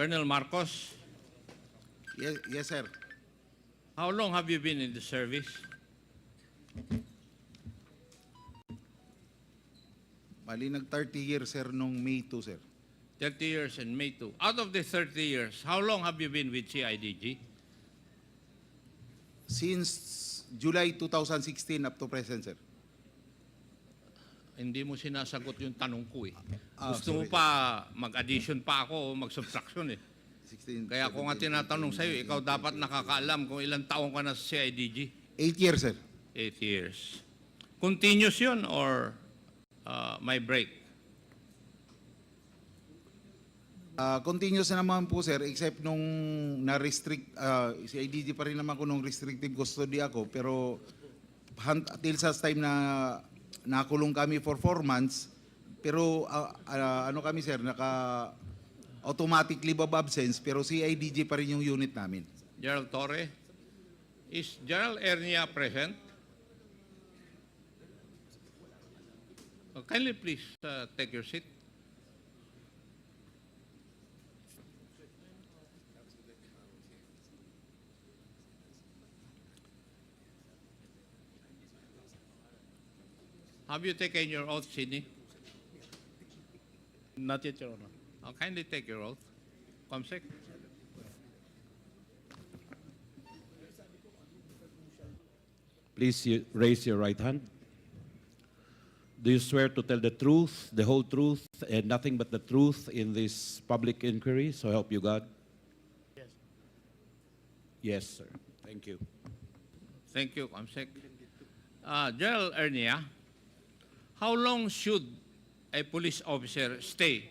Colonel Marcos, Yes, yes, sir. how long have you been in the service? Bali, nag 30 years, sir, nung May 2, sir. 30 years and May 2. Out of the 30 years, how long have you been with CIDG? Since July 2016 up to present, sir. Hindi mo sinasagot yung tanong ko eh. Ah, Gusto mo sorry. pa mag-addition pa ako o mag-subtraction eh. 16, Kaya ko nga 17, tinatanong sa'yo, ikaw dapat nakakaalam kung ilang taong ka na sa CIDG. 8 years, sir. 8 years. Continuous yun or uh, may break? Ah, continuous na naman po, sir, except nung na-restrict, ah, si pa rin naman ko nung restrictive custody ako, pero han- till sa time na nakulong kami for 4 months, pero ah, ah, ano kami, sir, naka automatic leave of absence, pero si IDG pa rin yung unit namin. Gerald Torre? Is Gerald Ernia present? Uh, kindly please uh, take your seat. Have you taken your oath, Sidney? Not yet, Your Honor. Uh, kindly take your oath. Comsec? Please you- raise your right hand. Do you swear to tell the truth, the whole truth, and nothing but the truth in this public inquiry? So help you God? Yes. Yes, sir. Thank you. Thank you, Comsec. Uh, General Ernia, how long should a police officer stay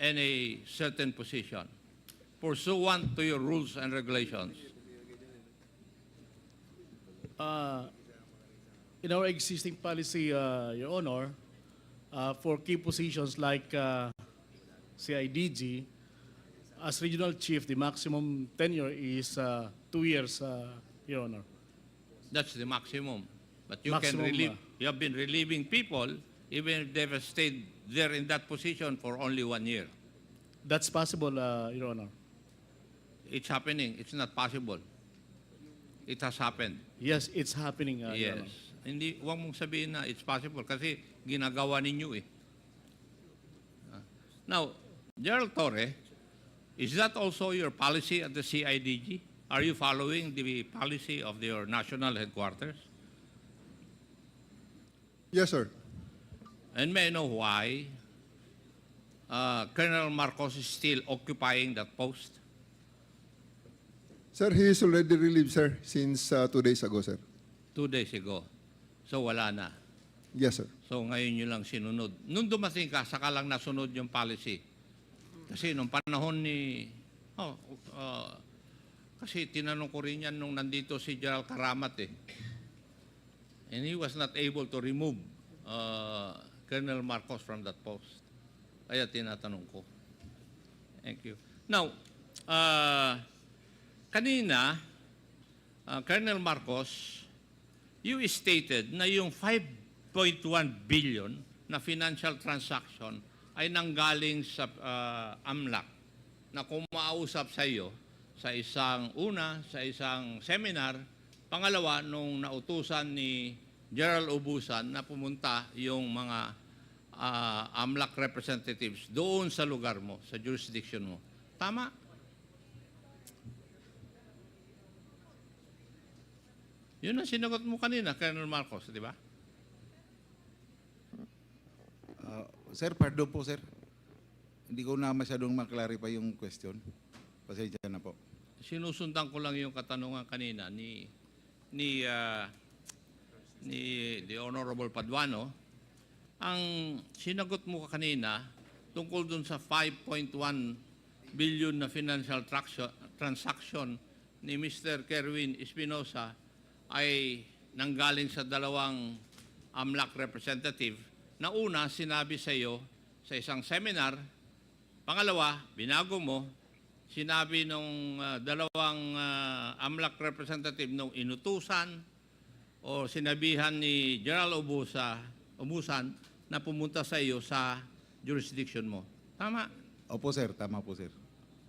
in a certain position pursuant to your rules and regulations? Uh, in our existing policy, uh, Your Honor, uh, for key positions like uh, CIDG, as regional chief, the maximum tenure is uh, two years, uh, Your Honor. That's the maximum. But you Maximum, can relieve, you have been relieving people even if they've stayed there in that position for only one year. That's possible, uh, Your Honor. It's happening. It's not possible. It has happened. Yes, it's happening, uh, Your Yes. Honor. Hindi, huwag mong sabihin na it's possible kasi ginagawa ninyo eh. Ah. Now, Gerald Torre, is that also your policy at the CIDG? Are you following the policy of your national headquarters? Yes, sir. And may I know why uh, Colonel Marcos is still occupying that post? Sir, he is already relieved, sir, since uh, two days ago, sir. Two days ago. So wala na. Yes, sir. So ngayon nyo lang sinunod. Nung dumating ka, saka lang nasunod yung policy. Kasi nung panahon ni... Oh, uh, kasi tinanong ko rin yan nung nandito si Gerald Karamat eh. And he was not able to remove uh, Colonel Marcos from that post. Kaya tinatanong ko. Thank you. Now, uh, kanina, uh, Colonel Marcos, you stated na yung 5.1 billion na financial transaction ay nanggaling sa uh, AMLAC na kumausap sa iyo sa isang una, sa isang seminar, pangalawa nung nautusan ni Gerald Ubusan na pumunta yung mga uh, AMLAC representatives doon sa lugar mo, sa jurisdiction mo. Tama? Yun ang sinagot mo kanina, Colonel Marcos, di ba? Ah, sir, pardon po, sir. Hindi ko na masyadong maklarify yung question. Pasensya na po. Sinusundan ko lang yung katanungan kanina ni ni ah, ni the Honorable Paduano. Ang sinagot mo kanina tungkol dun sa 5.1 billion na financial transaction ni Mr. Kerwin Espinosa ay nanggaling sa dalawang AMLAC representative na una sinabi sa iyo sa isang seminar Pangalawa, binago mo, sinabi nung ah, dalawang ah, AMLAC representative nung inutusan o sinabihan ni General Ubusa, Ubusan na pumunta sa iyo sa jurisdiction mo. Tama? Opo, sir. Tama po, sir.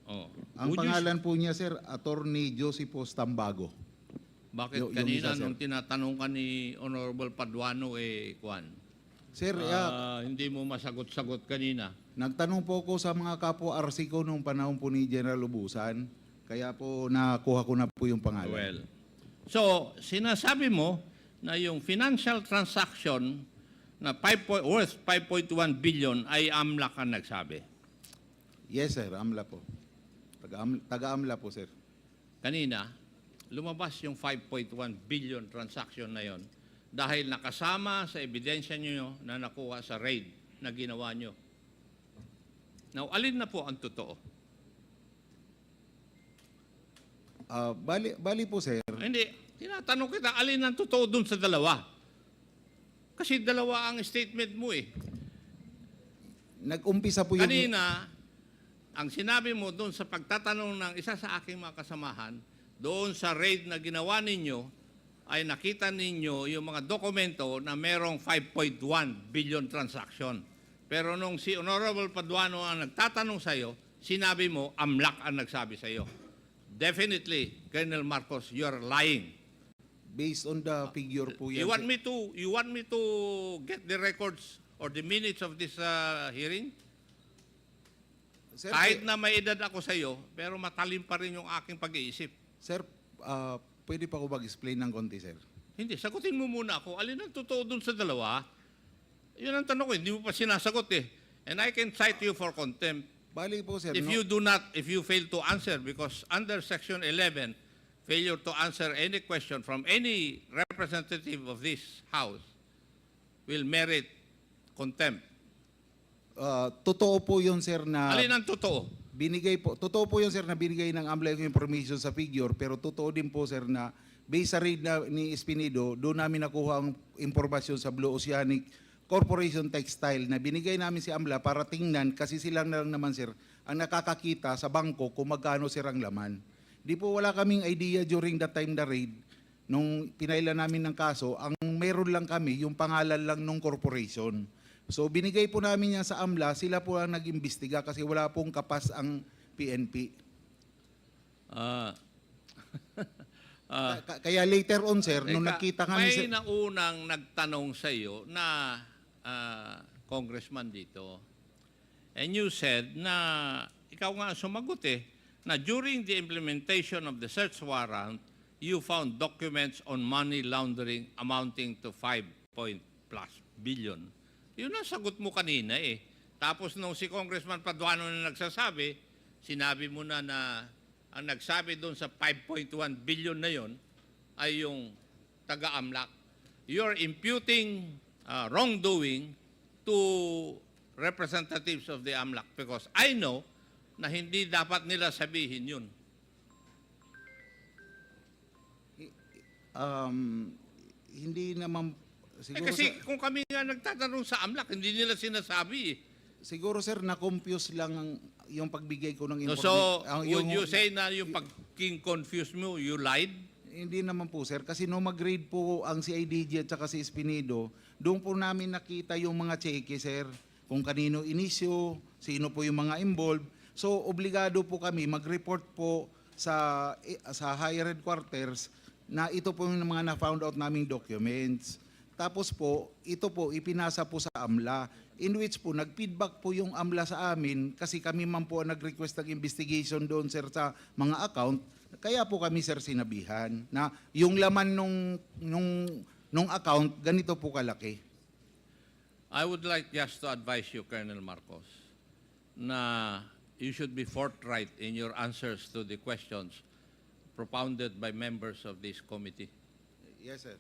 Oh. Ang Would you- pangalan po niya, sir, Attorney Joseph Tambago. bakit yung kanina isa, nung tinatanong ka ni Honorable Paduano, eh, Kwan? Sir, ah, Ah, hindi mo masagot-sagot kanina. nagtanong po ko sa mga kapwa RC ko nung panahon po ni General Ubusan. Kaya po nakuha ko na po yung pangalan. Well, so sinasabi mo na yung financial transaction na 5 po- worth 5.1 billion ay AMLAC ang nagsabi. Yes, sir. Amla po. Taga-amla, taga-amla po, sir. Kanina, lumabas yung 5.1 billion transaction na yon dahil nakasama sa ebidensya nyo na nakuha sa raid na ginawa nyo. Now, alin na po ang totoo? Ah, bali, bali po, sir. Hindi, tinatanong kita, alin ang totoo dun sa dalawa? Kasi dalawa ang statement mo eh. Nag-umpisa po yung... Kanina, ang sinabi mo doon sa pagtatanong ng isa sa aking mga kasamahan, doon sa raid na ginawa ninyo, ay nakita ninyo yung mga dokumento na merong 5.1 billion transaction. Pero nung si Honorable Paduano ang nagtatanong sa iyo, sinabi mo, AMLAC ang nagsabi sa iyo. Definitely, Colonel Marcos, you're lying. Based on the figure po yan. You want me to you want me to get the records or the minutes of this uh, hearing? Sir, Kahit eh, na may edad ako sa iyo, pero matalim pa rin yung aking pag-iisip. Sir, ah, pwede pa ko mag-explain ng konti, sir? Hindi, sagutin mo muna ako. Alin ang totoo dun sa dalawa? Yun ang tanong ko, hindi mo pa sinasagot eh. And I can cite you for contempt. Bali po, sir. If no? you do not, if you fail to answer, because under Section 11, failure to answer any question from any representative of this House will merit contempt. Ah, totoo po yun, sir, na... Alin ang totoo? Binigay po, totoo po yun sir na binigay ng AMLA yung information sa figure, pero totoo din po sir na based sa read na, ni Espinido, doon namin nakuha ang impormasyon sa Blue Oceanic Corporation Textile na binigay namin si AMLA para tingnan kasi silang na lang naman sir ang nakakakita sa bangko kung magkano sir ang laman. Di po wala kaming idea during that time na raid nung pinaila namin ng kaso, ang meron lang kami yung pangalan lang ng corporation. So binigay po namin yan sa AMLA, sila po ang nag-imbestiga kasi wala pong kapas ang PNP. Ah. Ah. Ka- Kaya later on sir, nung Teka, nakita kami may sir, naunang nagtanong sa iyo na ah, congressman dito. And you said na ikaw nga ang sumagot eh na during the implementation of the search warrant, you found documents on money laundering amounting to 5 point plus billion. Yun ang sagot mo kanina eh. Tapos nung si Congressman Paduano na nagsasabi, sinabi mo na na ang nagsabi doon sa 5.1 billion na yon ay yung taga-AMLAC. You're imputing uh, wrongdoing to representatives of the AMLAC because I know na hindi dapat nila sabihin yun. um, hindi naman, Eh, siguro, kasi sir, kung kami nga nagtatanong sa AMLAC, hindi nila sinasabi eh. siguro sir, na-confuse lang ang, yung pagbigay ko ng No, information. so, ang- would you say na yung pagking confuse mo, you lied? Hindi naman po sir, kasi nung mag-grade po ang CIDG at saka si Espinido, doon po namin nakita yung mga cheque sir, kung kanino inisyo, sino po yung mga involved. So obligado po kami mag-report po sa eh, sa higher headquarters na ito po yung mga na-found out naming documents. Tapos po, ito po ipinasa po sa AMLA in which po nag-feedback po yung AMLA sa amin kasi kami man po ang nag-request ng investigation doon sir sa mga account kaya po kami sir sinabihan na yung laman nung nung nung account ganito po kalaki. I would like just to advise you, Colonel Marcos, na you should be forthright in your answers to the questions propounded by members of this committee. Yes sir.